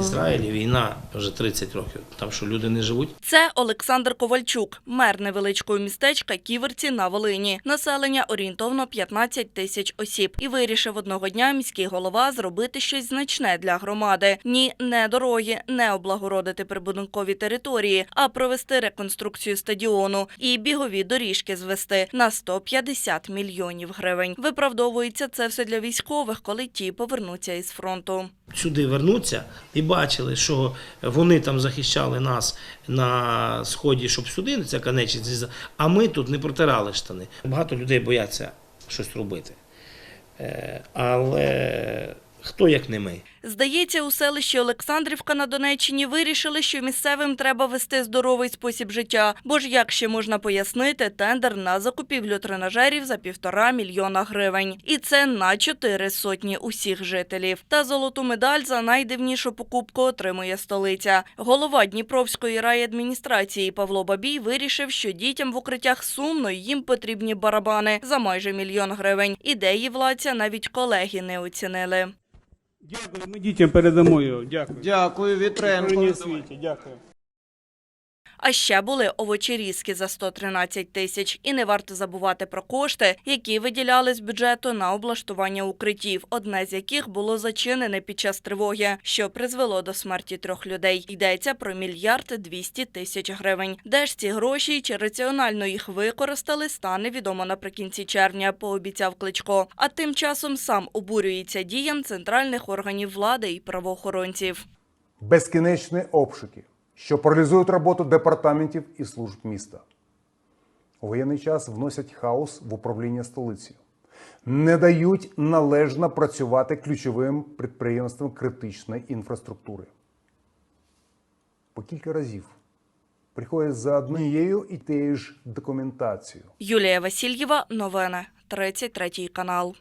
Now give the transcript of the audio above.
Ізраїлі війна вже 30 років. Там що люди не живуть. Це Олександр Ковальчук, мер невеличкого містечка Ківерці на Волині. Населення орієнтовно 15 тисяч осіб. І вирішив одного дня міський голова зробити щось значне для громади. Ні, не дороги, не облагородити прибудинкові території, а провести реконструкцію стадіону і бігові доріжки звести на 150 мільйонів гривень. Виправдовується це все для військових, коли ті повернуться із фронту. Сюди вернуться і бачили, що вони там захищали нас на сході, щоб сюди ця конечність, а ми тут не протирали штани. Багато людей бояться щось робити. Е, Але хто як не ми? Здається, у селищі Олександрівка на Донеччині вирішили, що місцевим треба вести здоровий спосіб життя. Бо ж як ще можна пояснити тендер на закупівлю тренажерів за півтора мільйона гривень. І це на чотири сотні усіх жителів. Та золоту медаль за найдивнішу покупку отримує столиця. Голова Дніпровської райадміністрації Павло Бабій вирішив, що дітям в укриттях сумно, їм потрібні барабани за майже мільйон гривень. Ідеї владця навіть колеги не оцінили. Дякую, ми дітям передамо його. Дякую. Дякую, Вітренко. Дякую. А ще були овочерізки за 113 тисяч. І не варто забувати про кошти, які виділяли з бюджету на облаштування укриттів, одне з яких було зачинене під час тривоги, що призвело до смерті трьох людей. Йдеться про мільярд 200 тисяч гривень. Де ж ці гроші чи раціонально їх використали, стане відомо наприкінці червня, пообіцяв Кличко. А тим часом сам обурюється діям центральних органів влади і правоохоронців. безкінечні обшуки, що паралізують роботу департаментів і служб міста. У воєнний час вносять хаос в управління столицею, не дають належно працювати ключовим підприємствам критичної інфраструктури. По кілька разів приходять за однією і тією ж документацією. Юлія Васильєва, новини, 33 канал.